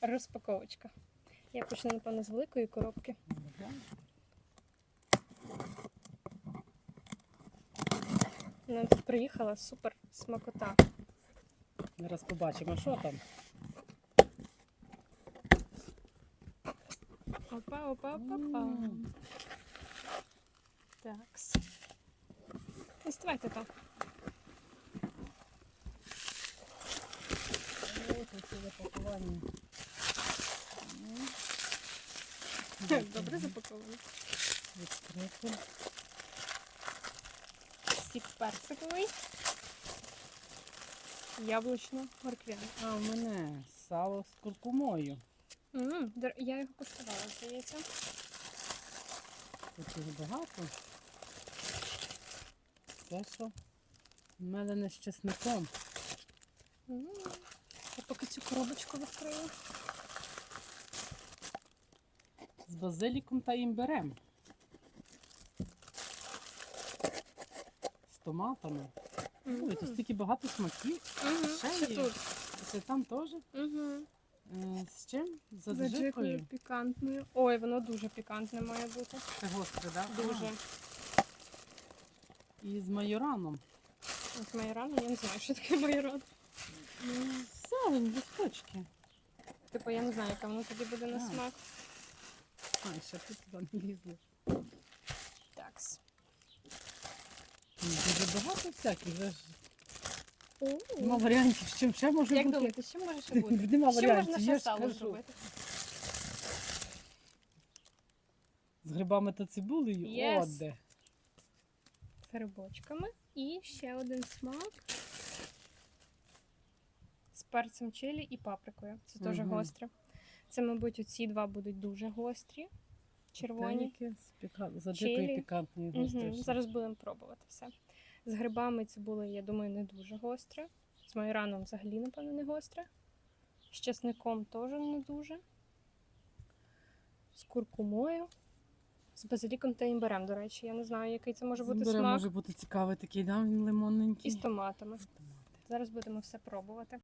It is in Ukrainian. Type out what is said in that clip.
розпаковочка. Я почну, напевно, з великої коробки. Нам тут приїхала супер смакота. Зараз побачимо, що там. Опа, опа, опа, опа. Такс. Доставайте там. Ось Добре запаковано. Відкрити. Сік персиковий. Яблучно морквяний. А, у мене сало з куркумою. М, дор- Я його куштувала, здається. Тут його багато. Це що? Мелене з чесником. М, Я поки цю коробочку відкрию. З базиліком та імбирем. З томатами. Ой, тут стільки багато смаків. Мгм, ще Ще є. тут. Це там теж. Угу. Е, З чим? З З аджикою аджикою. пікантною. Ой, воно дуже пікантне має бути. Це гостре, так? Дуже. І з майораном. Ось майоран, я не знаю, що таке майоран. Зелень, листочки. Типу, я не знаю, яка воно тоді буде на смак. А, ще тут туди не лізли. Такс. Дуже багато всяких. Вже ж нема варіантів, з чим ще може Як бути. думаєте, що може ще бути? Нема Що варіантів, можна я ще ж сало кажу. зробити? З грибами та цибулею? Yes. От де. З грибочками. І ще один смак. З перцем чилі і паприкою. Це теж Мгм. гостре. Це, мабуть, оці два будуть дуже гострі. Червоні. Деякі з, піка... з аджикою Чилі. пікантною Угу. Зараз будемо пробувати все. З грибами цибулею, я думаю, не дуже гостре. З майораном взагалі, напевно, не гостре. З чесником теж не дуже. З куркумою. З базиліком та імбирем, до речі. Я не знаю, який це може бути смак. може бути цікавий такий, да? він лимонненький. І з томатами. Зараз будемо все пробувати.